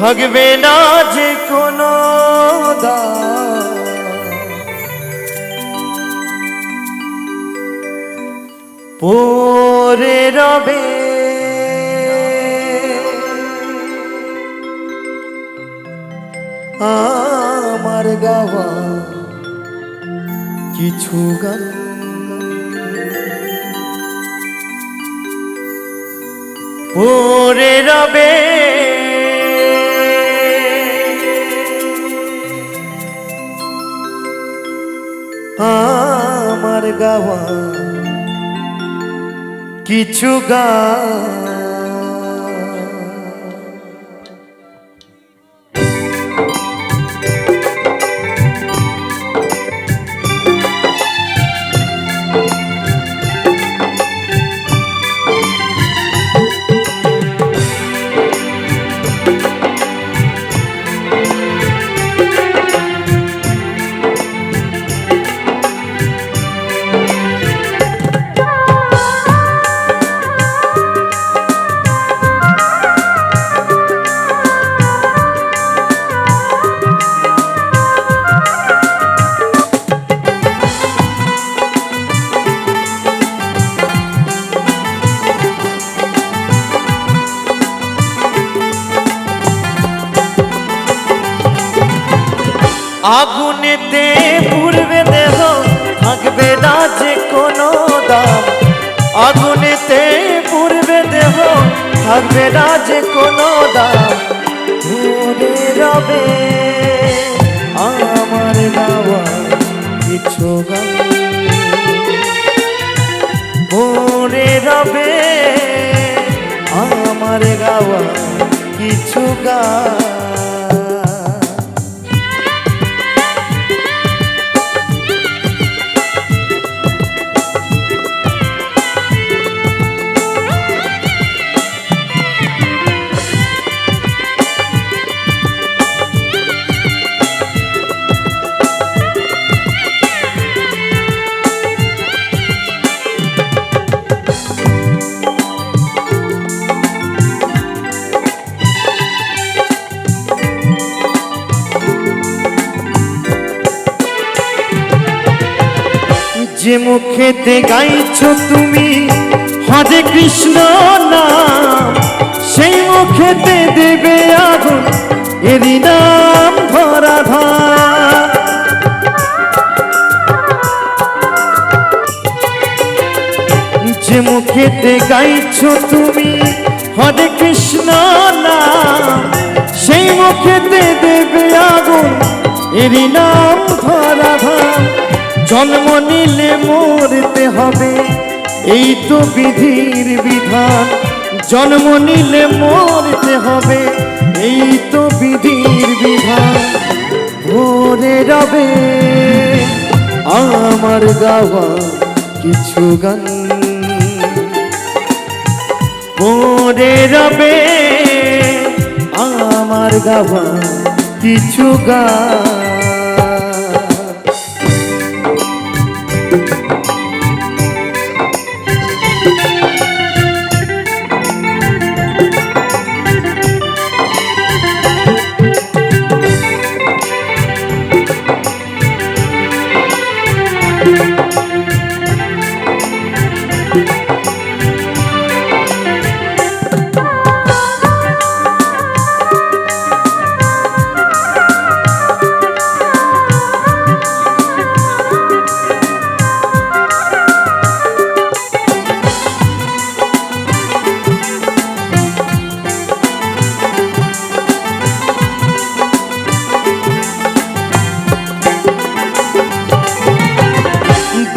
থাকবে না যে কোনো। পরে রবে। আমার গাওয়া কিছু গান। পরে রবে। আমার গাওয়া কিছু গান আগুনেতে পূর্বে দেহ থাকবে না যে কোনো দাম। আগুনেতে পূর্বে দেহ থাকবে না যে কোনো দাম। ঘুরে রবে আমার গাওয়া কিছু গান। মনে রবে আমার গাওয়া কিছু গান। যে মুখেতে গাইছ তুমি, হরে কৃষ্ণ নাম, সেই মুখেতে দেবে আগুন, এরই নাম ধরা যে মুখেতে গাইছো তুমি, হরে কৃষ্ণ নাম, সেই মুখেতে দেবে আগুন, এরই নাম ধরা। জন্ম নিলে মরতে হবে। এই তো বিধির বিধান, জন্ম নিলে মরতে হবে। এই তো বিধির বিধান, ভোরে রবে। আমার গাওয়া কিছু গান। ভোরে রবে, আমার গাওয়া কিছু গান।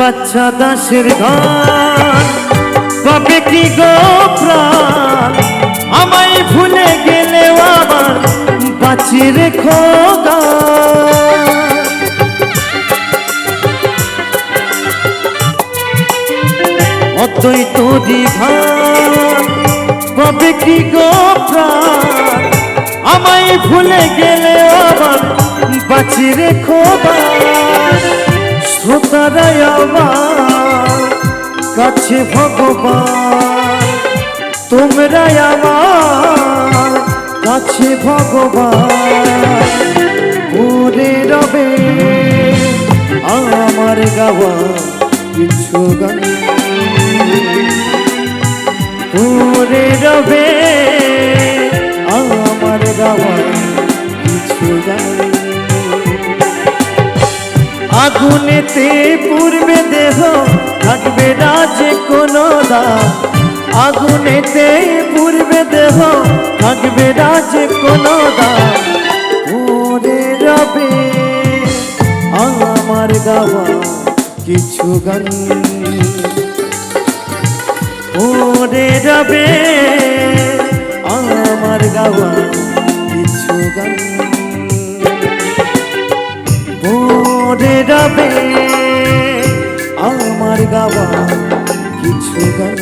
বাচ্চা দাসের ঘর। পাবে কি গো প্রাণ? আমায় ভুলে গেলে আবার বাঁচি রেখো গান অদ্বৈত দীঘা পাবে কি গো প্রাণ? আমায় ভুলে গেলে আবার বাঁচি রেখো শ্রোতারাই আমার কাছে ভগবান। তোমরাই আমার কাছে ভগবান। ওরে রবে, আমার গাওয়া কিছু গান। ওরে রবে, আমার গাওয়া কিছু গান। আগুনেতে পূর্বে দেহ থাকবে না যে কোনো দাম। আগুনেতে পূর্বে দেহ থাকবে না যে কোনো দাম। ওরে রবে, আমার গাওয়া কিছু গান। ওরে রবে, আমার গাওয়া কিছু গান। রবে আমার গাওয়া কিছু গান।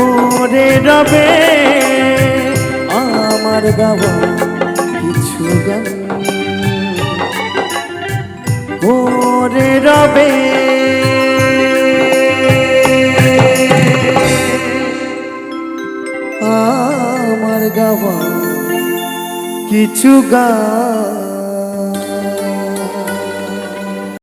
ওরে রবে আমার গাওয়া কিছু গান। ওরে রবে আমার গাওয়া কিছু গান।